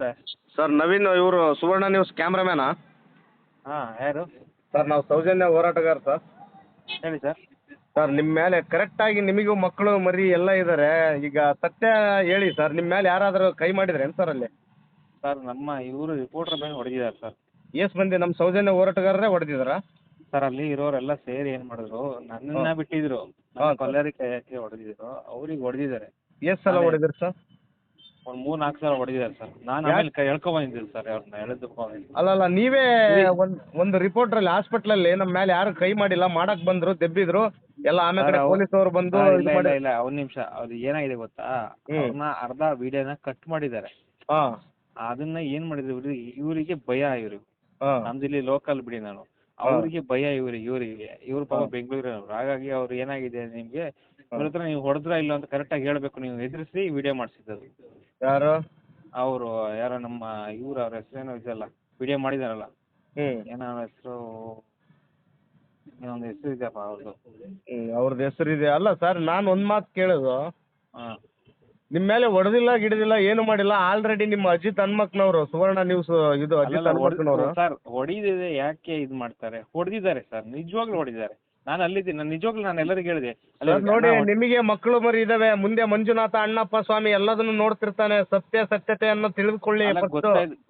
Sir. Sir Naveen ಇವರು ಸುವರ್ಣ news ಕ್ಯಾಮ್ರಾಮ್ಯಾನಾ ಹಾಂ ಯಾರು? ಸರ್ ನಾವು ಸೌಜನ್ಯ ಹೋರಾಟಗಾರ ಸರ್. ಹೇಳಿ ಸರ್. ಸರ್ ನಿಮ್ಮ ಮೇಲೆ ಕರೆಕ್ಟಾಗಿ ನಿಮಗೂ ಮಕ್ಕಳು ಮರಿ ಎಲ್ಲ ಇದ್ದಾರೆ ಈಗ ಸತ್ಯ ಹೇಳಿ ಸರ್ ನಿಮ್ಮ ಮೇಲೆ ಯಾರಾದರೂ ಕೈ ಮಾಡಿದ್ರೇನು ಸರ್ ಅಲ್ಲಿ? ಸರ್ ನಮ್ಮ ಇವರು ರಿಪೋರ್ಟರ್ ಮೇಲೆ ಹೊಡೆದಿದ್ದಾರೆ ಸರ್. ಎಸ್ ಮಂದಿ ನಮ್ಮ ಸೌಜನ್ಯ ಹೋರಾಟಗಾರರೇ ಹೊಡೆದಿದ್ದಾರಾ? ಸರ್ ಅಲ್ಲಿ ಇರೋರೆಲ್ಲ ಸೇರಿ ಏನು ಮಾಡಿದ್ರು? ನನ್ನನ್ನ ಬಿಟ್ಟಿದ್ರು. ನನ್ನ ಹಾಂ, ಸರ್. ಕೊಲ್ಲಾರಿಕೆ ಯಾಕೆ ಹೊಡೆದಿದ್ರು? ಅವ್ರಿಗೆ ಹೊಡೆದಿದ್ದಾರೆ. ಎಷ್ಟು ಸಲ ಹೊಡೆದಿರಿ ಸರ್. ಒಂದು ಮೂರು ನಾಲ್ಕು ಸಲ ಹೊಡೆದಿದ್ದಾರೆ ಸರ್. ನಾನು ಆಮೇಲೆ ಕೈ ಎಳ್ಕೊಂಬಂದಿದ್ದೀನಿ ಸರ್ ಅವ್ರನ್ನ ಎಳೆದಕ್ಕೆ ಬಂದಿದ್ದೀನಿ ಅಲ್ಲಲ್ಲ ನೀವೇ ಒಂದು ಒಂದು ರಿಪೋರ್ಟ್ರಲ್ಲಿ ಹಾಸ್ಪಿಟ್ಲಲ್ಲಿ ನಮ್ಮ ಮೇಲೆ ಯಾರು ಕೈ ಮಾಡಿಲ್ಲ ಮಾಡಕ್ ಬಂದ್ರು ದೆಬ್ಬಿದ್ರು ಎಲ್ಲ ಆಮೇಲೆ ಪೊಲೀಸ್ ಅವರು ಬಂದು ಇದು ಇಲ್ಲ ಒಂದ್ ಮಾಡಿ ಇಲ್ಲ ಒಂದು ನಿಮಿಷ. ಅವ್ರು ಏನಾಗಿದೆ ಗೊತ್ತಾ? ಹ್ಮ್. ಅವ್ರನ್ನ ಅರ್ಧ ವಿಡಿಯೋನ ಕಟ್ ಮಾಡಿದ್ದಾರೆ. ಹಾ. ಅದನ್ನ ಏನ್ ಮಾಡಿದ್ರು ಇವ್ರು ಇವರಿಗೆ ಭಯ ಇವ್ರು. ಹಾ. ನಮ್ದು ಇಲ್ಲಿ ಲೋಕಲ್ ಬಿಡಿ ನಾನು. ಅವರಿಗೆ ಭಯ ಇವ್ರಿಗೆ ಇವರಿಗೆ. ಇವ್ರು ಪಾಪ. ಬೆಂಗಳೂರಿನವ್ರು. ಹಾಗಾಗಿ ಅವ್ರು ಏನಾಗಿದೆ ನಿಮ್ಗೆ? ಹತ್ರ ನೀವು ಹೊಡೆದ್ರ ಇಲ್ಲ ಅಂತ ಕರೆಕ್ಟಾಗಿ ಹೇಳ್ಬೇಕು ನೀವು ಎದುರಿಸಿ ವಿಡಿಯೋ ಮಾಡಿಸಿದ್ದು ಯಾರು? ಅವರು ಯಾರೋ ನಮ್ಮ ಇವ್ರ ಅವ್ರ ಹೆಸರೇನೋ ಇದೆಯಲ್ಲ ವಿಡಿಯೋ ಮಾಡಿದಾರಲ್ಲ. ಹ್ಞೂ ಏನೋ ಅವ್ರ ಹೆಸರು ಏನೊಂದು ಹೆಸರು ಇದೆಯಪ್ಪ ಅವ್ರದ್ದು ಹ್ಮ್, ಅವ್ರದ್ದು ಇದೆ. ಅಲ್ಲ ಸರ್ ನಾನು ಒಂದು ಮಾತು ಕೇಳೋದು. ಹಾಂ. ನಿಮ್ಮ ಮೇಲೆ ಹೊಡೆದಿಲ್ಲ ಗಿಡದಿಲ್ಲ ಏನು ಮಾಡಿಲ್ಲ ಆಲ್ರೆಡಿ ನಿಮ್ಮ ಅಜಿತ್ ಹನ್ಮಕ್ನವರು ಸುವರ್ಣ ನ್ಯೂಸ್ ಇದು ಅಜಿತ್ ಹನ್ಮಕ್ನವರು. ಸರ್ ಹೊಡಿದಿದೆ ಯಾಕೆ ಇದು ಮಾಡ್ತಾರೆ? ಹೊಡೆದಿದ್ದಾರೆ ಸರ್ ನಿಜವಾಗ್ಲೂ ಹೊಡಿದ್ದಾರೆ. ನಾನು ಅಲ್ಲಿದ್ದೀನಿ. ನಾನು ನಿಜವಾಗ್ಲೂ ನಾನು ಎಲ್ಲರಿಗೂ ಹೇಳಿದೆ. ಸರ್ ನೋಡಿ ನಿಮಗೆ ಮಕ್ಕಳು ಮರಿ ಇದಾವೆ. ಮುಂದೆ ಮಂಜುನಾಥ ಅಣ್ಣಪ್ಪ ಸ್ವಾಮಿ ಎಲ್ಲದನ್ನು ನೋಡ್ತಿರ್ತಾನೆ. ಸತ್ಯ ಸತ್ಯತೆಯನ್ನು ತಿಳಿದುಕೊಳ್ಳಿ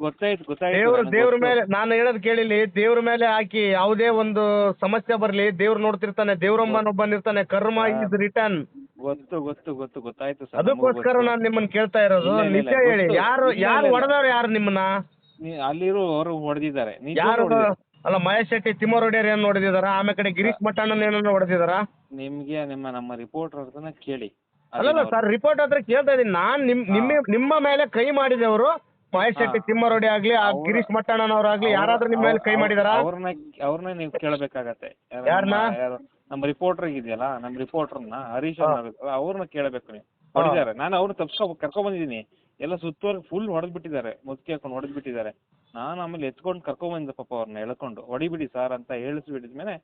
ಗೊತ್ತಾಯ್ತು ದೇವ್ರ ದೇವ್ರ ಮೇಲೆ ನಾನು ಹೇಳೋದು ಕೇಳಿಲಿ ದೇವ್ರ ಮೇಲೆ ಹಾಕಿ ಯಾವುದೇ ಒಂದು ಸಮಸ್ಯೆ ಬರಲಿ ದೇವ್ರು ನೋಡ್ತಿರ್ತಾನೆ ದೇವ್ರಮ್ಮನೊಬ್ಬನಿರ್ತಾನೆ ಕರ್ಮ ಇಸ್ ರಿಟರ್ನ್ ಗೊತ್ತು ಗೊತ್ತು ಗೊತ್ತು ಗೊತ್ತಾಯ್ತು ಸರ್ ಅದಕ್ಕೋಸ್ಕರ ನಾನು ನಿಮ್ಮನ್ನ ಕೇಳ್ತಾ ಇರೋದು. ಇಲ್ಲ, ಇಲ್ಲ, ನಿಜ ಹೇಳಿ. ಗೊತ್ತು. ಯಾರು ಇಲ್ಲ, ಯಾರು ಇಲ್ಲ. ಹೊಡೆದವ್ರು ಯಾರು ನಿಮ್ಮನ್ನ? ಅಲ್ಲಿರೋರು ಹೊಡೆದಿದ್ದಾರೆ. ಯಾರು ಅಲ್ಲ ಮಹೇಶ್ ಶೆಟ್ಟಿ ತಿಮ್ಮರ್ ಒಡೆಯರ್ ಏನು ಹೊಡೆದಿದಾರ ಆಮೇಲೆ ಕಡೆ ಗಿರೀಶ್ ಮಟ್ಟಣ್ಣನ ಏನನ್ನ ಹೊಡೆದಿದಾರ ನಿಮ್ಗೆ ನಿಮ್ಮ ನಮ್ಮ ರಿಪೋರ್ಟರ್ ಹತ್ರನ ಕೇಳಿ. ಅಲ್ಲಲ್ಲ ಸರ್ ರಿಪೋರ್ಟ್ ಹತ್ರ ಕೇಳ್ತಾ ಇದೀನಿ ನಾನ್ ನಿಮ್ ನಿಮ್ಮ ನಿಮ್ಮ ಮೇಲೆ ಕೈ ಮಾಡಿದವರು ಮಹೇಶ್ ಶೆಟ್ಟಿ ತಿಮ್ಮರೋಡಿ ಆಗ್ಲಿ ಆ ಗಿರೀಶ್ ಮಟ್ಟಣ್ಣನವರಾಗ್ಲಿ ಯಾರಾದ್ರೂ ನಿಮ್ಮ ಮೇಲೆ ಕೈ ಮಾಡಿದಾರ? ಅವ್ರನ್ನ ಅವ್ರನ್ನ ನೀವು ಕೇಳಬೇಕಾಗತ್ತೆ. ಯಾರು ಯಾರ್ನ? ನಮ್ಮ- ರಿಪೋರ್ಟರ್ ಇದೆಯಲ್ಲ ನಮ್ಮ ರಿಪೋರ್ಟರ್ನ ಹರೀಶ್. ಅವ್ರನ್ನ ಅವ್ರನ್ನ ಕೇಳಬೇಕು ನೀವು. ಹೊಡೆದಿದ್ದಾರೆ ನಾನು ಅವ್ರನ್ನ ತಪ್ಸ್ಕೊ ಕರ್ಕೊಂಡ್ ಬಂದಿದ್ದೀನಿ. ಎಲ್ಲ ಸುತ್ತುವರೆಗೆ ಫುಲ್ ಹೊಡೆದ್ ಬಿಟ್ಟಿದ್ದಾರೆ ಮುದುಕಿ ಹಾಕೊಂಡು ಹೊಡೆದ್ ಬಿಟ್ಟಿದ್ದಾರೆ ನಾನು ಆಮೇಲೆ ಎತ್ಕೊಂಡು ಕರ್ಕೊಂಡ್ ಬಂದಿದ್ದೆ ಪಾಪ ಅವ್ರನ್ನ ಎಳ್ಕೊಂಡು ಹೊಡಿಬಿಡಿ ಸರ್ ಅಂತ ಹೇಳಿಸ್ಬಿಟ್ಟಿದ್ಮೇಲೆ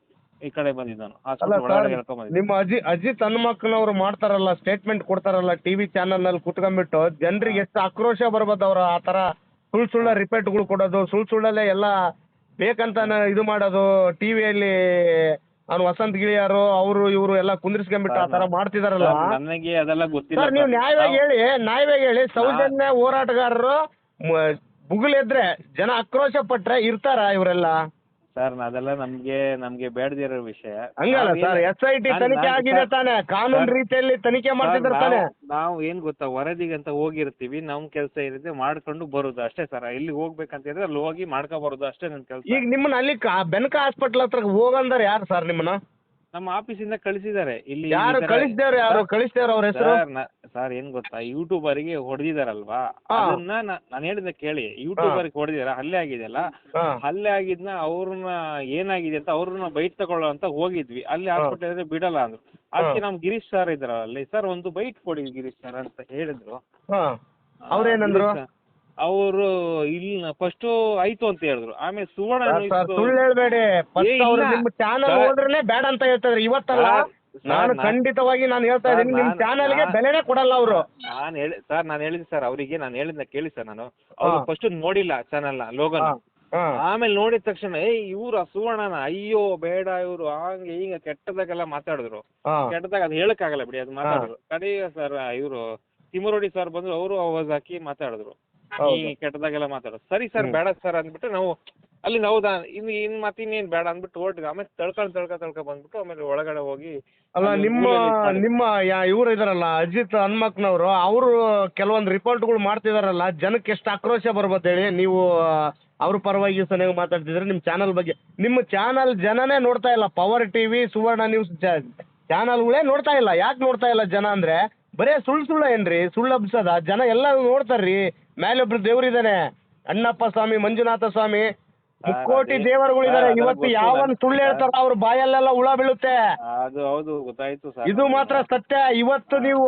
ಈ ಕಡೆ ಬಂದಿದ್ದಾನು ಅಲ್ಲ ಹಾಸ್ಪಿಟಲ್ ಒಳಗಡೆ ನಿಮ್ಮ ಅಜಿ ಅಜಿತ್ ಹನುಮಕ್ಕನವರು ಮಾಡ್ತಾರಲ್ಲ ಸ್ಟೇಟ್ಮೆಂಟ್ ಕೊಡ್ತಾರಲ್ಲ ಟಿವಿ ಚಾನಲ್ನಲ್ಲಿ ಕುತ್ಕೊಂಡ್ಬಿಟ್ಟು ಜನರಿಗೆ ಎಷ್ಟು ಆಕ್ರೋಶ ಬರ್ಬೋದು ಅವ್ರ ಆ ತರ ಸುಳ್ಳು ಸುಳ್ಳ ರಿಪೇಟ್ಗಳು ಕೊಡೋದು ಸುಳ್ಳು ಸುಳ್ಳಲ್ಲೇ ಎಲ್ಲ ಬೇಕಂತ ಇದು ಮಾಡೋದು ಟಿವಿಯಲ್ಲಿ ಅವ್ನು ವಸಂತ್ ಗಿಳಿಯಾರು ಅವರು ಇವರು ಎಲ್ಲ ಕುಂದ್ರಿಸ್ಕೊಂಡ್ಬಿಟ್ಟು ಆ ತರ ಮಾಡ್ತಿದಾರಲ್ಲ? ನನಗೆ ಅದೆಲ್ಲ ಗೊತ್ತಿಲ್ಲ ಸರ್ ನೀವು ನ್ಯಾಯವಾಗಿ ಹೇಳಿ ನ್ಯಾಯವಾಗಿ ಹೇಳಿ ಸೌಜನ್ಯ ಹೋರಾಟಗಾರರು ಮ- ಬುಗುಲೆದ್ರೆ ಜನ ಆಕ್ರೋಶ ಪಟ್ರೆ ಇರ್ತಾರ ಇವರೆಲ್ಲ? ಸರ್ ಅದೆಲ್ಲ ನಮ್ಗೆ ನಮ್ಗೆ ಬೇಡದಿರೋ ವಿಷಯ. ಹಂಗಲ್ಲ ಸರ್ ಎಸ್ ಐ ಟಿ ತನಿಖೆ ಆಗಿದೆ ತಾನೆ ಕಾನೂನು ರೀತಿಯಲ್ಲಿ ತನಿಖೆ ಮಾಡ್ತಿದ್ರು ಮಾಡ್ತಿದ್ದಾರೆ ತಾನೆ. ನಾವು- ಏನ್ ಗೊತ್ತಾ ವರದಿಗೆ ಅಂತ ಹೋಗಿರ್ತೀವಿ ನಮ್ ಕೆಲಸ ಇರುತ್ತೆ ಮಾಡ್ಕೊಂಡು ಬರೋದು ಅಷ್ಟೇ ಸರ್. ಇಲ್ಲಿ ಹೋಗ್ಬೇಕಂತ ಹೇಳಿದ್ರೆ ಅಲ್ಲಿ ಹೋಗಿ ಮಾಡ್ಕೊ ಬರೋದು ಅಷ್ಟೇ ನನ್ ಕೆಲಸ. ಈಗ ನಿಮ್ಮನ್ನ ಅಲ್ಲಿ ಬೆನಕ ಹಾಸ್ಪಿಟಲ್ ಹತ್ರ ಹೋಗಂದ್ರೆ ಯಾರು ಸರ್ ನಿಮ್ಮನ್ನ? ನಮ್ಮ ಆಫೀಸಿಂದ ಕಳಿಸಿದ್ದಾರೆ. ಇಲ್ಲಿ ಯಾರು ಕಳಿಸಿದ್ದಾರೆ ಯಾರು? ಕಳಿಸಿದ್ದಾರೆ ಅವ್ರ ಹೆಸರು? ಸರ್ ಏನ್ ಗೊತ್ತಾ ಯೂಟ್ಯೂಬರ್ಗೆ ಹೊಡೆದಿದಾರಲ್ವಾ? ಹಾ. ಅದನ್ನ ನಾ- ನಾನು ಹೇಳಿದ ಕೇಳಿ. ಯೂಟ್ಯೂಬರ್ಗೆ ಹೊಡೆದಿದಾರ? ಹಲ್ಲೆ ಆಗಿದೆಯಲ್ಲ ಹಾ. ಹಲ್ಲೆ ಆಗಿದ್ನ ಅವ್ರನ್ನ ಏನಾಗಿದೆ ಅಂತ ಅವ್ರನ್ನ ಬೈಟ್ ತಗೊಳ್ಳೋ ಅಂತ ಹೋಗಿದ್ವಿ. ಅಲ್ಲಿ ಹಾಸ್ಪಿಟಲ್ ಇದ್ರೆ ಬಿಡಲ್ಲ ಅಂದ್ರು. ಅದಕ್ಕೆ ನಮ್ ಗಿರೀಶ್ ಸರ್ ಇದ್ರ ಅಲ್ಲಿ. ಸರ್ ಒಂದು ಬೈಟ್ ಕೊಡಿ ಗಿರೀಶ್ ಸರ್ ಅಂತ ಹೇಳಿದ್ರು. ಹಾ. ಅವ್ರೇನಂದ್ರು? ಅವರು ಇಲ್ಲ ಫಸ್ಟ್ ಆಯ್ತು ಅಂತ ಹೇಳಿದ್ರು. ಆಮೇಲೆ ಸುವರ್ಣ ಸರ್, ಸರ್ ಸುಳ್ಳು ಹೇಳ್ಬೇಡಿ. ಏ, ಫಸ್ಟ್ ಇಲ್ಲ. ನಿಮ್ಮ ಚಾನಲ್ ಸರ್. ಹೋದ್ರೇನೆ ಬೇಡ ಅಂತ ಹೇಳ್ತಾರೆ ಇವತ್ತಲ್ಲ ಸರ್, ನಾನು ಖಂಡಿತವಾಗಿ ನಾನು ಹೇಳ್ತಾ ಇದ್ದೀನಿ ನಿಮ್ ನಾನು- ಚಾನಲ್ಗೆ ಬೆಲೆನೇ ಕೊಡಲ್ಲ ಅವರು. ನಾನು ಹೇಳಿ ಸರ್ ನಾನು ಹೇಳಿದ್ ಸರ್ ಅವರಿಗೆ ನಾನು ಹೇಳಿದ್ನ ಕೇಳಿ ಸರ್ ನಾನು. ಅವ್ರು ಹಾ. ಫಸ್ಟ್ ನೋಡಿಲ್ಲ ಚಾನಲ್ನ ಲೋಗನ್. ಆಮೇಲೆ ನೋಡಿದ ತಕ್ಷಣ ಏ ಇವ್ರ ಸುವರ್ಣನ ಅಯ್ಯೋ ಬೇಡ ಇವ್ರು ಹಂಗೆ ಹಿಂಗೆ ಕೆಟ್ಟದಾಗೆಲ್ಲ ಮಾತಾಡಿದ್ರು. ಕೆಟ್ಟದಾಗ ಅದು ಹೇಳಕ್ಕಾಗಲ್ಲ ಬಿಡಿ ಅದು ಮಾತಾಡಿದ್ರು. ಕಡೆಗೆ ಸರ್ ಇವರು ತಿಮರೋಡಿ ಸರ್ ಬಂದ್ರು ಅವರು ಅವಾಜ್ ಹಾಕಿ ಮಾತಾಡಿದ್ರು. ಹೌದು. ಈ ಕೆಟ್ಟದಾಗೆಲ್ಲ ಮಾತಾಡೋದು ಸರಿ ಸರ್ ಹ್ಮ್. ಬೇಡ ಸರ್ ಅಂದ್ಬಿಟ್ಟು ನಾವು ಅಲ್ಲಿ ಹೌದಾ ಇನ್ ಇನ್ ಮತ್ತೆ ಇನ್ನೇನ್ ಬೇಡ ಅಂದ್ಬಿಟ್ಟು ಹೊರಟಿದ್ವಿ. ಆಮೇಲೆ ತಳ್ಕೊಂಡ್ ತಳ್ಕ ತಳ್ಕ ಬಂದ್ಬಿಟ್ಟು ಆಮೇಲೆ ಒಳಗಡೆ ಹೋಗಿ ಅಲ್ಲ ನಿಮ್ಮ. ನಿಮ್ಮ ಇವ್ರು ಇದಾರಲ್ಲ ಅಜಿತ್ ಹನ್ಮಕ್ನವರು ಅವರು ಕೆಲವೊಂದು ರಿಪೋರ್ಟ್ಗಳು ಮಾಡ್ತಿದಾರಲ್ಲ ಜನಕ್ಕೆ ಎಷ್ಟು ಆಕ್ರೋಶ ಬರ್ಬೋದು ಹೇಳಿ? ನೀವು ಅವ್ರ ಪರವಾಗಿ ಸನಿಯಾಗಿ ಮಾತಾಡ್ತಿದ್ರೆ ನಿಮ್ಮ ಚಾನಲ್ ಬಗ್ಗೆ. ನಿಮ್ಮ ಚಾನಲ್ ಜನನೇ ನೋಡ್ತಾ ಇಲ್ಲ. ಪವರ್ ಟಿವಿ ಸುವರ್ಣ ನ್ಯೂಸ್ ಚಾನಲ್ಗಳೇ ನೋಡ್ತಾ ಇಲ್ಲ. ಯಾಕೆ ನೋಡ್ತಾ ಇಲ್ಲ ಜನ ಅಂದ್ರೆ ಬರೇ ಸುಳ್ಳು ಸುಳ್ಳ ಏನ್ರಿ? ಸುಳ್ಳು ಹಬ್ಸದ? ಜನ ಎಲ್ಲ ನೋಡ್ತಾರ್ರಿ. ಮೇಲೊಬ್ರು ದೇವ್ರಿದಾನೆ. ಅಣ್ಣಪ್ಪ ಸ್ವಾಮಿ ಮಂಜುನಾಥ ಸ್ವಾಮಿ ಮುಕ್ಕೋಟಿ ದೇವರುಗಳಿದ್ದಾರೆ. ಅದೆಲ್ಲ ಇವತ್ತು ಗೊತ್ತು ಯಾವನ್ ಸುಳ್ಳು ಹೇಳ್ತಾರ ಅವ್ರ ಬಾಯಲ್ಲೆಲ್ಲ ಹುಳ ಬೀಳುತ್ತೆ. ಅದು ಹೌದು ಗೊತ್ತಾಯ್ತು ಸರ್. ಇದು ಮಾತ್ರ ಸತ್ಯ. ಇವತ್ತು ನೀವು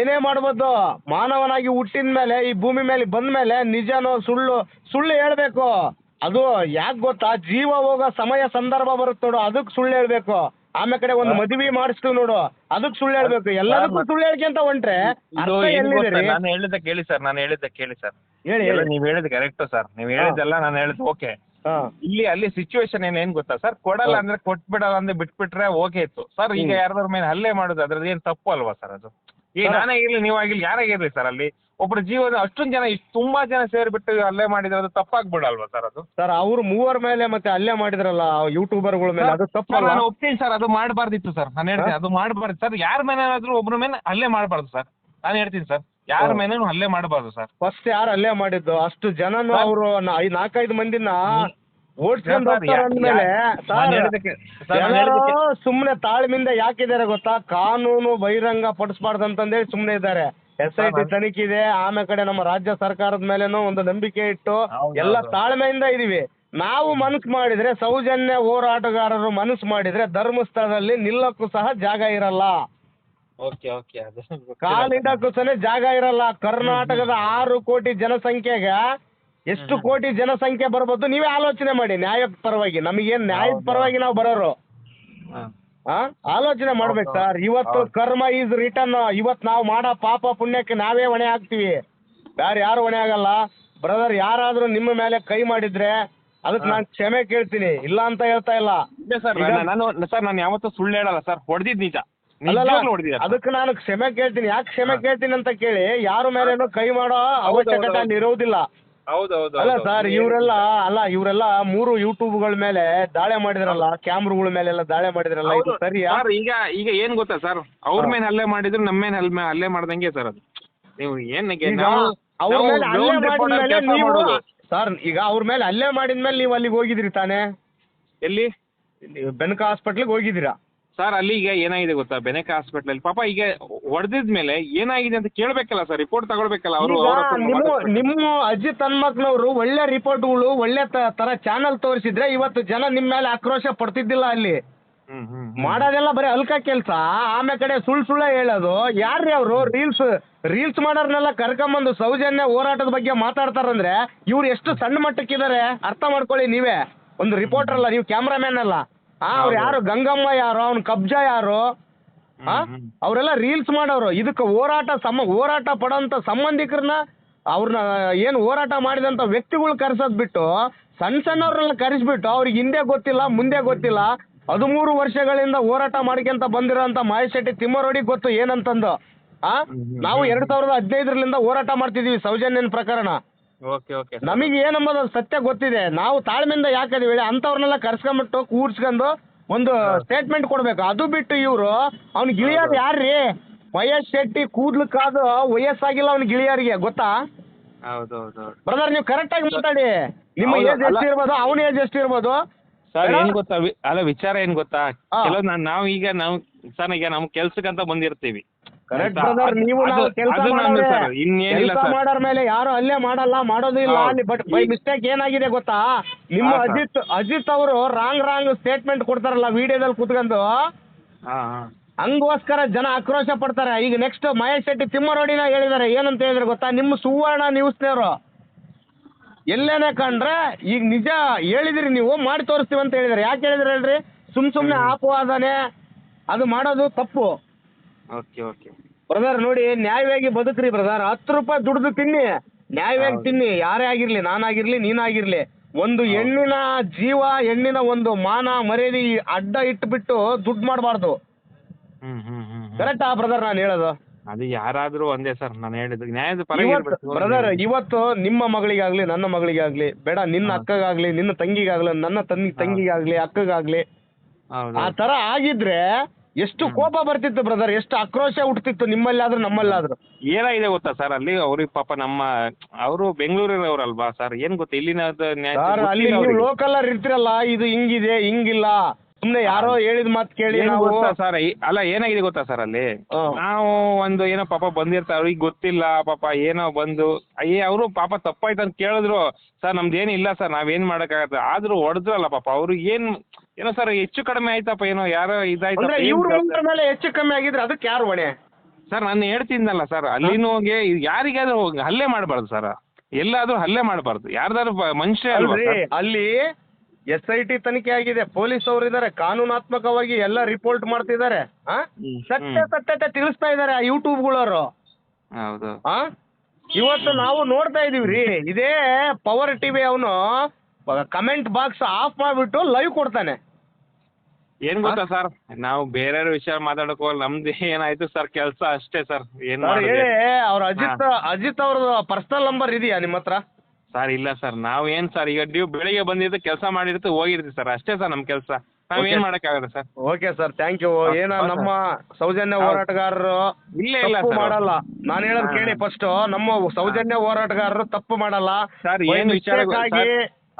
ಏನೇ ಮಾಡ್ಬೋದು ಮಾನವನಾಗಿ ಹುಟ್ಟಿದ ಮೇಲೆ ಈ ಭೂಮಿ ಮೇಲೆ ಬಂದ ಮೇಲೆ ನಿಜನೋ ಸುಳ್ಳು ಸುಳ್ಳು ಹೇಳ್ಬೇಕು. ಅದು ಯಾಕೆ ಗೊತ್ತಾ? ಜೀವ ಹೋಗೋ ಸಮಯ ಸಂದರ್ಭ ಬರುತ್ತೆ ನೋಡು ಅದಕ್ಕೆ ಸುಳ್ಳು ಹೇಳ್ಬೇಕು. ಆಮೇಲೆ ಕಡೆ ಒಂದು ಮದುವೆ ಮಾಡಿಸ್ತೀವಿ ನೋಡು ಅದಕ್ಕೆ ಸುಳ್ಳು ಹೇಳ್ಬೇಕು. ಎಲ್ಲದಕ್ಕೂ ಸುಳ್ಳು ಹೇಳ್ಕೊಂತ ಹೊಂಟ್ರೆ ಇದು ಅರ್ಥ ಏನ್ ಗೊತ್ತಾ? ಎಲ್ಲಿದೆ ರೀ? ನಾನು ಹೇಳಿದ್ದ ಕೇಳಿ ಸರ್ ನಾನು ಹೇಳಿದ್ದ ಕೇಳಿ ಸರ್. ಹೇಳಿ ನೀವ್ ಹೇಳಿದ್ ಕರೆಕ್ಟ್ ಸರ್. ನೀವ್ ಹೇಳಿದ್ದೆಲ್ಲ ನಾನು ಹೇಳಿದ್ ಓಕೆ ಹಾ. ಇಲ್ಲಿ ಅಲ್ಲಿ ಸಿಚುವೇಶನ್ ಏನ್ ಏನ್ ಗೊತ್ತಾ ಸರ್? ಕೊಡಲ್ಲ. ಅಂದ್ರೆ ಕೊಟ್ಬಿಡಲ್ಲ ಅಂದ್ರೆ ಬಿಟ್ಬಿಟ್ರೆ ಓಕೆ ಇತ್ತು. ಸರ್ ಈಗ. ಯಾರ್ದಾರ ಮೇಲೆ ಹಲ್ಲೆ ಮಾಡೋದು ಅದ್ರದ್ದು ಏನ್ ತಪ್ಪು ಅಲ್ವಾ ಸರ್ ಅದು? ಈಗ ನಾನೇ ಇರ್ಲಿ ನೀವಾಗಿರ್ಲಿ ಯಾರಾಗಿರ್ಲಿ ಸರ್ ಅಲ್ಲಿ? ಒಬ್ರು ಜೀವನ ಅಷ್ಟೊಂದ್ ಜನ ಇಷ್ಟು ತುಂಬಾ ಜನ ಸೇರಿಬಿಟ್ಟು ಅಲ್ಲೇ ಮಾಡಿದ್ರೆ ಅದು ತಪ್ಪಾಗ್ಬಿಡಲ್ವಾ ಸರ್ ಅದು? ಸರ್ ಅವ್ರು ಮೂವರ ಮೇಲೆ ಮತ್ತೆ ಅಲ್ಲೇ ಮಾಡಿದ್ರಲ್ಲ ಯೂಟ್ಯೂಬರ್ಗಳ ಮೇಲೆ ಅದು ಸರ್, ತಪ್ಪಲ್ಲ ನಾನು ಒಪ್ತೀನಿ ಸರ್ ಅದು ಮಾಡಬಾರ್ದಿತ್ತು ಸರ್. ನಾನು ಹೇಳ್ತೀನಿ ಅದು ಮಾಡಬಾರ್ದು. ಸರ್ ಯಾರ ಮೇಲಾದ್ರೂ ಒಬ್ರ ಮೇಲೆ ಅಲ್ಲೇ ಮಾಡಬಾರ್ದು ಸರ್. ನಾನು ಹೇಳ್ತೀನಿ ಸರ್. ಯಾರ ಮೇಲೂ ಮೇಲೇನು ಹಲ್ಲೆ ಮಾಡಬಾರ್ದು ಸರ್. ಫಸ್ಟ್ ಯಾರು ಅಲ್ಲೇ ಮಾಡಿದ್ದು? ಅಷ್ಟು ಜನನು ಸರ್- ಅವರು ನಾಲ್ಕೈದು ಮಂದಿನ ಓಡ್ಸ್ಕೊಂಡ್ ಸರ್, ಹೋಗ್ತಾರೆ ಯಾ- ಅಂದ್ಮೇಲೆ ಯಾ- ನಾನು ಸರ್ ಹೇಳಿದ್ದಕ್ಕೆ- ಸರ್, ನಾನು ಹೇಳಿದ್ದಕ್ಕೆ- ಸುಮ್ನೆ ತಾಳ್ಮೆಯಿಂದ ಯಾಕಿದ್ದಾರೆ ಗೊತ್ತಾ? ಕಾನೂನು ಬಹಿರಂಗ ಪಡಿಸಬಾರ್ದು ಅಂತಂದೇಳಿ ಸುಮ್ನೆ ಇದ್ದಾರೆ. ಎಸ್ ಐ ಟಿ ತನಿಖೆ ಇದೆ ಆಮೇಲೆ ಕಡೆ ನಮ್ಮ ರಾಜ್ಯ ಸರ್ಕಾರದ ಮೇಲೇನೂ ಒಂದು ನಂಬಿಕೆ ಇಟ್ಟು ಹೌದು, ಎಲ್ಲ ಹೌದು. ತಾಳ್ಮೆಯಿಂದ ಇದೀವಿ. ನಾವು ಮನಸ್ಸು ಮಾಡಿದ್ರೆ ಸೌಜನ್ಯ ಹೋರಾಟಗಾರರು ಮನಸ್ಸು ಮಾಡಿದ್ರೆ ಧರ್ಮಸ್ಥಳದಲ್ಲಿ ನಿಲ್ಲಕ್ಕೂ ಸಹ ಜಾಗ ಇರಲ್ಲ. ಓಕೆ ಓಕೆ ಅದು ಜಾಗ ಇರಲ್ಲ. ಕರ್ನಾಟಕದ ಆರು ಕೋಟಿ ಜನಸಂಖ್ಯೆಗ ಎಷ್ಟು ಕೋಟಿ ಜನಸಂಖ್ಯೆ ಬರ್ಬೋದು ನೀವೇ ಆಲೋಚನೆ ಮಾಡಿ ನ್ಯಾಯದ ಪರವಾಗಿ. ನಮಗೇನ್ ನ್ಯಾಯದ ಪರವಾಗಿ ನಾವು ಬರೋರು. ಆ? ಆಲೋಚನೆ ಮಾಡ್ಬೇಕು ಸರ್. ಇವತ್ತು ಕರ್ಮ ಈಸ್ ರಿಟರ್ನ್. ಇವತ್ತು ನಾವು ಮಾಡೋ ಪಾಪ ಪುಣ್ಯಕ್ಕೆ ನಾವೇ ಹೊಣೆ ಆಗ್ತೀವಿ. ಬೇರೆ ಯಾರು ಹೊಣೆ ಆಗಲ್ಲ. ಬ್ರದರ್ ಯಾರಾದ್ರೂ ನಿಮ್ಮ ಮೇಲೆ ಕೈ ಮಾಡಿದ್ರೆ ಅದಕ್ಕೆ. ನಾನು ಕ್ಷಮೆ ಕೇಳ್ತೀನಿ. ಇಲ್ಲ ಅಂತ ಹೇಳ್ತಾ ಇಲ್ಲ. ಸರ್ ನಾನು ಸರ್ ನಾನು ಯಾವತ್ತೂ ಸುಳ್ಳು ಹೇಳಲ್ಲ ಸರ್. ಹೊಡೆದಿದ್ ನಿಜ. ಅದಕ್ಕೆ ನಾನು ಕ್ಷಮೆ ಕೇಳ್ತೀನಿ. ಯಾಕೆ ಕ್ಷಮೆ ಕೇಳ್ತೀನಿ ಅಂತ ಕೇಳಿ ಯಾರ ಮೇಲೇನು ಕೈ ಮಾಡೋ ಅವಶ್ಯಕತೆ. ಅಲ್ಲಿ ಇರೋದಿಲ್ಲ ಅಲ್ಲ ಸರ್ ಇವರೆಲ್ಲ ಅಲ್ಲ ಇವರೆಲ್ಲ ಮೂರು ಯೂಟ್ಯೂಬ್ಗಳ ಮೇಲೆ ದಾಳಿ ಮಾಡಿದ್ರಲ್ಲ ಕ್ಯಾಮ್ರಾಗಳ ಮೇಲೆಲ್ಲ ದಾಳಿ ಮಾಡಿದ್ರಲ್ಲ ಇದು ಸರಿಯಾ? ಸರ್ ಈಗ ಈಗ ಏನ್ ಗೊತ್ತಾ ಸರ್? ಅವ್ರ. ಮೇಲೆ ಹಲ್ಲೆ ಮಾಡಿದ್ರು ನಮ್ಮ ಮೇಲೆ ಹಲ್ಲೆ ಹಲ್ಲೆ ಮಾಡ್ದಂಗೆ ಸರ್ ಅದು. ನೀವು ನಾವು ಅವ್ರ ಮೇಲೆ ಹಲ್ಲೆ ಮಾಡಿದ್ಮೇಲೆ ನೀವು ಸರ್ ಈಗ ಅವ್ರ ಮೇಲೆ ಹಲ್ಲೆ ಮಾಡಿದ್ಮೇಲೆ ನೀವು ಅಲ್ಲಿಗೆ ಹೋಗಿದ್ರಿ ತಾನೇ? ಎಲ್ಲಿ? ಬೆನಕ ಹಾಸ್ಪಿಟ್ಲಿಗೆ ಹೋಗಿದ್ದೀರಾ? ಸರ್ ಅಲ್ಲಿ ಈಗ ಏನಾಗಿದೆ ಗೊತ್ತಾ? ಬೆನಕ ಹಾಸ್ಪಿಟಲ್ ಪಾಪ ಈಗ ಹೊಡೆದಿದ್ಮೇಲೆ ಏನಾಗಿದೆ ಅಂತ ಕೇಳ್ಬೇಕಲ್ಲ ಸರ್? ರಿಪೋರ್ಟ್ ತಗೊಳ್ಬೇಕಲ್ಲ ಅವರು ಈಗ ನಿಮ್ಮ ನಿಮ್ಮ ತನ್ ಮಕ್ಳವ್ರು ಒಳ್ಳೆ ರಿಪೋರ್ಟ್ಗಳು ಒಳ್ಳೆ ತ- ತರ ಚಾನಲ್ ತೋರಿಸಿದ್ರೆ ಇವತ್ತು ಜನ ನಿಮ್ಮ ಮೇಲೆ ಆಕ್ರೋಶ ಪಡ್ತಿದ್ದಿಲ್ಲ ಅಲ್ಲಿ. ಮಾಡೋದೆಲ್ಲ ಬರೀ ಅಲ್ಕ ಕೆಲಸ. ಆಮೇಲೆ ಕಡೆ ಸುಳ್ಳು ಸುಳ್ಳ ಹೇಳೋದು. ಯಾರ್ರೀ ಅವರು? ರೀಲ್ಸ್ ರೀಲ್ಸ್ ಮಾಡೋರ್ನೆಲ್ಲ ಕರ್ಕೊಂಬಂದು ಸೌಜನ್ಯ ಹೋರಾಟದ ಬಗ್ಗೆ ಮಾತಾಡ್ತಾರಂದ್ರೆ ಇವ್ರು ಎಷ್ಟು ಸಣ್ಣ ಮಟ್ಟಕ್ಕಿದ್ದಾರೆ? ಅರ್ಥ ಮಾಡ್ಕೊಳ್ಳಿ ನೀವೇ. ಒಂದು ರಿಪೋರ್ಟರ್ ಅಲ್ಲ ನೀವು ಕ್ಯಾಮ್ರಾಮ್ಯಾನ್ ಅಲ್ಲ. ಆ ಅವ್ರು ಯಾರು? ಗಂಗಮ್ಮ ಯಾರು? ಅವ್ನ ಕಬ್ಜಾ ಯಾರು? ಹ್ಮ್. ಅವರೆಲ್ಲ ರೀಲ್ಸ್ ಮಾಡೋರು. ಇದಕ್ಕೆ ಹೋರಾಟ ಸಮ ಹೋರಾಟ ಪಡೋಂಥ ಸಂಬಂಧಿಕರನ್ನ ಅವ್ರನ್ನ ಏನು ಹೋರಾಟ ಮಾಡಿದಂಥ ವ್ಯಕ್ತಿಗಳು ಕರೆಸೋದು ಬಿಟ್ಟು ಸಣ್ಣ ಸಣ್ಣವ್ರನ್ನ ಕರೆಸ್ಬಿಟ್ಟು ಅವ್ರಿಗೆ ಹಿಂದೆ ಗೊತ್ತಿಲ್ಲ ಮುಂದೆ ಗೊತ್ತಿಲ್ಲ ಹದಿಮೂರು ವರ್ಷಗಳಿಂದ ಹೋರಾಟ ಮಾಡ್ಕೊಂತ ಬಂದಿರೋಂಥ ಮಹೇಶ್ ಶೆಟ್ಟಿ ತಿಮ್ಮರೋಡಿ ಗೊತ್ತು ಏನಂತಂದು ಆ? ನಾವು. ಎರಡ್ ಸಾವಿರದ ಹದಿನೈದರಿಂದ ಹೋರಾಟ ಮಾಡ್ತಿದೀವಿ ಸೌಜನ್ಯನ ಪ್ರಕರಣ. Okay okay. ಸರ್. ನಮಗೆ ಏನಂಬುದು ಸತ್ಯ ಗೊತ್ತಿದೆ. ನಾವು ತಾಳ್ಮೆಯಿಂದ ಯಾಕದೀವಿ ಹೇಳಿ ಅಂಥವ್ರನ್ನೆಲ್ಲ ಕರ್ಸ್ಕೊಂಬಿಟ್ಟು ಕೂರ್ಸ್ಕೊಂಡು ಒಂದು ಸ್ಟೇಟ್ಮೆಂಟ್ ಕೊಡ್ಬೇಕು. ಅದು ಬಿಟ್ಟು ಇವರು ಅವ್ನಿಗೆ ಗಿಳಿಯೋದು ಯಾರ್ರೀ? ವಯಸ್ ಶೆಟ್ಟಿ ಕೂದ್ಲು ಕಾದು ವಯಸ್ಸಾಗಿಲ್ಲ ಅವ್ನ ಗಿಳಿಯರಿಗೆ ಗೊತ್ತಾ? ಹೌದು ಹೌದು ಹೌದು ಬ್ರದರ್ ನೀವು ಕರೆಕ್ಟಾಗಿ ಮಾತಾಡಿ. ನಿಮ್ಮ ಏಜ್ ಎಷ್ಟು ಅಲ್ಲ- ಇರ್ಬೋದು ಅವನ ಏಜ್ ಎಷ್ಟು ಇರ್ಬೋದು ಸರ್? ಏನ್ ಗೊತ್ತಾ? ವಿ- ಅಲ್ಲ ವಿಚಾರ ಏನ್ ಗೊತ್ತಾ? ಹಾ. ಕೆಲವು ನಾವ್ ನಾವು ಈಗ ನಾವು ಸರ್ ಈಗ ನಮ್ ಕೆಲ್ಸಕ್ಕಂತ ಬಂದಿರ್ತೀವಿ. ಕರೆಕ್ಟ್ ಆಯ್ತಾ? ಬ್ರದರ್ ಅದು- ನೀವು ನಾವು ಅದು- ಕೆಲಸ ಅದು ನಂದು ಸರ್ ಇನ್ನೇನಿಲ್ಲ ಕೆಲಸ ಸರ್. ಮಾಡೋರ್ ಮೇಲೆ ಯಾರು ಅಲ್ಲೇ ಮಾಡಲ್ಲ ಮಾಡೋದು ಇಲ್ಲ ಹೌದು. ಅಲ್ಲಿ ಬಟ್ ಬೈ ಈ- ಮಿಸ್ಟೇಕ್ ಏನಾಗಿದೆ ಗೊತ್ತಾ? ನಿಮ್ಮ ಹಾ. ಅಜಿತ್ ಅಜಿತ್ ಅವರು ರಾಂಗ್ ರಾಂಗ್ ಸ್ಟೇಟ್ಮೆಂಟ್ ಕೊಡ್ತಾರಲ್ಲ ವಿಡಿಯೋದಲ್ಲಿ ಕುತ್ಕೊಂಡು? ಹಾ ಹಾ. ಹಂಗೋಸ್ಕರ ಜನ ಆಕ್ರೋಶ ಪಡ್ತಾರೆ. ಈಗ ನೆಕ್ಸ್ಟ್ ಮಹೇಶ್ ಶೆಟ್ಟಿ ತಿಮ್ಮರೋಡಿನ ಹೇಳಿದಾರೆ ಏನಂತ ಹೇಳಿದ್ರೆ ಗೊತ್ತಾ? ನಿಮ್ಮ ಸುವರ್ಣ ನ್ಯೂಸ್ನವರು ಎಲ್ಲೇನೆ ಕಂಡ್ರೆ ಈಗ ನಿಜ ಹೇಳಿದಿರಿ ನೀವು ಮಾಡಿ ತೋರಿಸ್ತೀವಿ ಅಂತ ಹೇಳಿದ್ರೆ ಯಾಕೆ ಹೇಳಿದ್ರೆ ಹೇಳ್ರಿ? ಸುಮ್ ಸುಮ್ನೆ ಆಪು ಆಪವಾದನೆ. ಅದು ಮಾಡೋದು ತಪ್ಪು. ಓಕೆ ಓಕೆ ಬ್ರದರ್ ನೋಡಿ ನ್ಯಾಯವಾಗಿ ಬದುಕ್ರಿ ಬ್ರದರ್ ಹತ್ತು ರೂಪಾಯಿ ದುಡ್ದು ತಿನ್ನಿ. ನ್ಯಾಯವಾಗಿ ತಿನ್ನಿ. ಯಾರೇ ಆಗಿರ್ಲಿ ನಾನಾಗಿರ್ಲಿ ನೀನಾಗಿರ್ಲಿ. ಒಂದು ಹೆಣ್ಣಿನ ಜೀವ ಹೆಣ್ಣಿನ ಒಂದು ಮಾನ ಮರ್ಯಾದೆ ಅಡ್ಡ ಇಟ್ಬಿಟ್ಟು ದುಡ್ಡು ಮಾಡಬಾರ್ದು. ಹ್ಮ್ ಹ್ಮ್ ಹ್ಮ್ ಹ್ಮ್. ಕರೆಕ್ಟಾ ಬ್ರದರ್ ನಾನು ಹೇಳೋದು? ಅದು ಯಾರಾದ್ರೂ ಒಂದೇ ಸರ್ ನಾನು ಹೇಳಿದ್ದು. ನ್ಯಾಯದ ಇವತ್ತು ಬ್ರದರ್ ಇವತ್ತು ನಿಮ್ಮ ಮಗಳಿಗಾಗ್ಲಿ ನನ್ನ ಮಗಳಿಗಾಗ್ಲಿ ಬೇಡ ನಿನ್ನ. ಅಕ್ಕಗಾಗ್ಲಿ ನಿನ್ನ ತಂಗಿಗಾಗ್ಲಿ ನನ್ನ ತಂಗಿ ತಂಗಿಗಾಗ್ಲಿ ಅಕ್ಕಗಾಗ್ಲಿ ಹೌದು ಆ ತರ ಆಗಿದ್ರೆ ಎಷ್ಟು ಕೋಪ ಬರ್ತಿತ್ತು ಬ್ರದರ್ ಎಷ್ಟು ಆಕ್ರೋಶ ಹುಟ್ತಿತ್ತು ನಿಮ್ಮಲ್ಲಾದ್ರೂ ನಮ್ಮಲ್ಲಾದ್ರೂ? ಏನಾಗಿದೆ ಗೊತ್ತಾ ಸರ್ ಅಲ್ಲಿ ಅವ್ರಿಗೆ ಪಾಪ ನಮ್ಮ ಅವರು ಬೆಂಗಳೂರಿನವ್ರಲ್ವಾ ಸರ್ ಏನ್ ಗೊತ್ತಾ ಇಲ್ಲಿನ ಸರ್ ಅಲ್ಲಿ ನೀವು. ಲೋಕಲ್ ಇರ್ತಿರಲ್ಲ ಇದು ಹಿಂಗಿದೆ ಹಿಂಗಿಲ್ಲ. ಸುಮ್ನೆ ಯಾರೋ ಹೇಳಿದ ಮಾತು ಕೇಳಿ ನಾವು ಗೊತ್ತಾ ಸರ್ ಅಲ್ಲ ಏನಾಗಿದೆ ಗೊತ್ತಾ ಸರ್ ಅಲ್ಲಿ? ನಾವು ಒಂದು ಏನೋ ಪಾಪ ಬಂದಿರ್ತಾರೆ ಅವ್ರಿಗೆ ಗೊತ್ತಿಲ್ಲ ಪಾಪ ಏನೋ ಬಂದು ಅಯ್ಯೇ ಅವರು ಪಾಪ ತಪ್ಪಾಯ್ತು ಅಂತ ಕೇಳಿದ್ರು. ಸರ್ ನಮ್ದು ಏನಿಲ್ಲ ಸರ್ ನಾವೇನ್ ಮಾಡಕ್ಕಾಗತ್ತೆ? ಆದ್ರೂ ಹೊಡೆದ್ರಲ್ಲ ಪಾಪ. ಅವ್ರಿಗೆ ಏನ್ ಏನೋ ಸರ್ ಹೆಚ್ಚು ಕಡಿಮೆ ಆಯ್ತಪ್ಪ ಏನೋ ಯಾರೋ ಅಂದ್ರೆ ಇದಾಯ್ತಪ್ಪ ಇವ್ರ ಮೇಲೆ ಹೆಚ್ಚು ಕಮ್ಮಿ ಆಗಿದ್ರೆ ಅದಕ್ಕೆ ಯಾರು ಹೊಣೆ? ಸರ್ ನಾನು ಹೇಳ್ತಿದ್ನಲ್ಲ ಸರ್ ಅಲ್ಲಿನೂ ಹೋಗಿ ಯಾರಿಗಾದ್ರೂ ಹೋಗಿ ಹಲ್ಲೆ ಮಾಡಬಾರ್ದು ಸರ್. ಎಲ್ಲಾದ್ರೂ ಹಲ್ಲೆ ಮಾಡಬಾರ್ದು ಯಾರ್ದಾದ್ರು ಮನುಷ್ಯ ಅಲ್ವಾ ಅಲ್ರಿ ಸರ್? ಅಲ್ಲಿ ಎಸ್ ಐ ಟಿ ತನಿಖೆ ಆಗಿದೆ ಪೊಲೀಸ್ ಅವರು ಇದಾರೆ ಕಾನೂನಾತ್ಮಕವಾಗಿ ಎಲ್ಲ ರಿಪೋರ್ಟ್ ಮಾಡ್ತಿದ್ದಾರೆ ಆ? ಹ್ಮ್, ಸತ್ಯ. ಸತ್ಯತೆ ತಿಳಿಸ್ತಾ ಇದ್ದಾರೆ ಆ ಯೂಟ್ಯೂಬ್ಗಳವರು. ಹೌದು. ಆ? ಇವತ್ತು ನಾವು ನೋಡ್ತಾ ಇದೀವಿ ರೀ ಇದೇ ಪವರ್ ಟಿವಿ ಅವನು ಕಮೆಂಟ್ ಬಾಕ್ಸ್ ಆಫ್ ಮಾಡ್ಬಿಟ್ಟು ಲೈವ್ ಕೊಡ್ತಾನೆ. ಏನ್ ಗೊತ್ತಾ ಸರ್ ನಾವು ಬೇರೆಯವ್ರ ವಿಷಯ ಮಾತಾಡಕ್ ಹೋಗಲ್ಲ. ನಮ್ದು ಏನಾಯ್ತು ಸರ್ ಕೆಲಸ ಅಷ್ಟೇ ಸರ್ ಏನ್ ಮಾಡಿ ಅವ್ರ ಅಜಿತ್ ಅಜಿತ್ ಅವ್ರದ್ದು ಪರ್ಸನಲ್ ನಂಬರ್ ಇದೆಯಾ ನಿಮ್ಮ ಹತ್ರ? ಸರ್ ಇಲ್ಲ ಸರ್ ನಾವ್ ಏನ್ ಸರ್ ಈಗ ನೀವು ಬೆಳಿಗ್ಗೆ ಬಂದಿದ್ದು ಕೆಲಸ ಮಾಡಿರ್ತೀವಿ ಹೋಗಿರ್ತೀವಿ ಸರ್ ಅಷ್ಟೇ ಸರ್ ನಮ್ ಕೆಲಸ. ನಾವ್. ಏನ್ ಮಾಡಕ್ಕಾಗಲ್ಲ sir okay sir thank you ಏನ ನಮ್ಮ ಸೌಜನ್ಯ. ಹೋರಾಟಗಾರರು ಇಲ್ಲ ಇಲ್ಲ ತಪ್ಪು ಮಾಡಲ್ಲ. ನಾನು ಹೇಳೋದು ಕೇಳಿ ಫಸ್ಟ್ ನಮ್ಮ ಸೌಜನ್ಯ ಹೋರಾಟಗಾರರು ತಪ್ಪು ಮಾಡಲ್ಲ. ಸರ್ ಏನ್ ವಿಚಾರ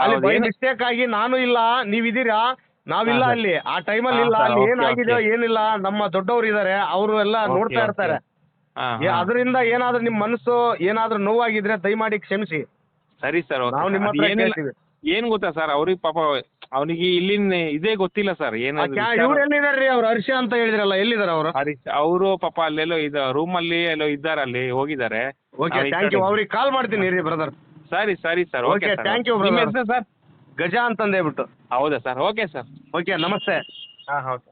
ಅಲ್ಲಿ ಮಿಸ್ಟೇಕ್ ಆಗಿ ನಾನು ಇಲ್ಲ ನೀವಿದ್ದೀರಾ? ನಾವಿಲ್ಲ ಅಲ್ಲಿ. ಆ ಟೈಮಲ್ಲಿ ಇಲ್ಲ ಅಲ್ಲಿ ಏನಾಗಿದೆ ಏನಾಗಿದೆಯೋ. ಏನಿಲ್ಲ ನಮ್ಮ ದೊಡ್ಡವರು ಇದ್ದಾರೆ ಅವರು ಎಲ್ಲ ನೋಡ್ತಾ. ಇರ್ತಾರೆ. ಹಾ, ಏ, ಹಾ. ಅದರಿಂದ ಏನಾದ್ರೂ ನಿಮ್ ಮನಸ್ಸು ಏನಾದ್ರೂ ನೋವಾಗಿದ್ರೆ ದಯಮಾಡಿ ಕ್ಷಮಿಸಿ. ಸರಿ ಸರ್ ನಾವು. ನಿಮ್ಮ ಅದು ಹತ್ರ ಕೇಳ್ತೀವಿ. ಏನ್ ಗೊತ್ತಾ ಸರ್ ಅವ್ರಿಗೆ ಪಾಪ ಅವನಿಗೆ ಇಲ್ಲಿ ಇದೇ ಗೊತ್ತಿಲ್ಲ ಸರ್ ಇವ್ರು ಎಲ್ಲಿದಾರ್ರಿ ಅವ್ರು? ಹರ್ಷ ಅಂತ ಹೇಳಿದ್ರಲ್ಲ ಎಲ್ಲಿದ್ದಾರೆ ಅವರು? ಅವರು ಪಾಪ ಅಲ್ಲೆಲ್ಲೋ ಇದ ರೂಮ್ ಅಲ್ಲಿ ಎಲ್ಲೋ ಇದ್ದಾರೆ ಅಲ್ಲಿ ಹೋಗಿದ್ದಾರೆ. ಓಕೆ ನಾವು ಈ ಥ್ಯಾಂಕ್ ಯು ಅವ್ರಿಗೆ ಕಾಲ್ ಮಾಡ್ತೀನಿ ರೀ ಬ್ರದರ್ ಸರಿ ಸರಿ sir okay sir. You you, ನಿಮ್ಮ brother. ಹೆಸರು ಸರ್? ಗಜ ಅಂತಂದೇಬಿಟ್ಟು ಹೌದಾ ಸರ್? Okay sir. ಓಕೆ ನಮಸ್ತೆ. ಹಾಂ ಹೌದು.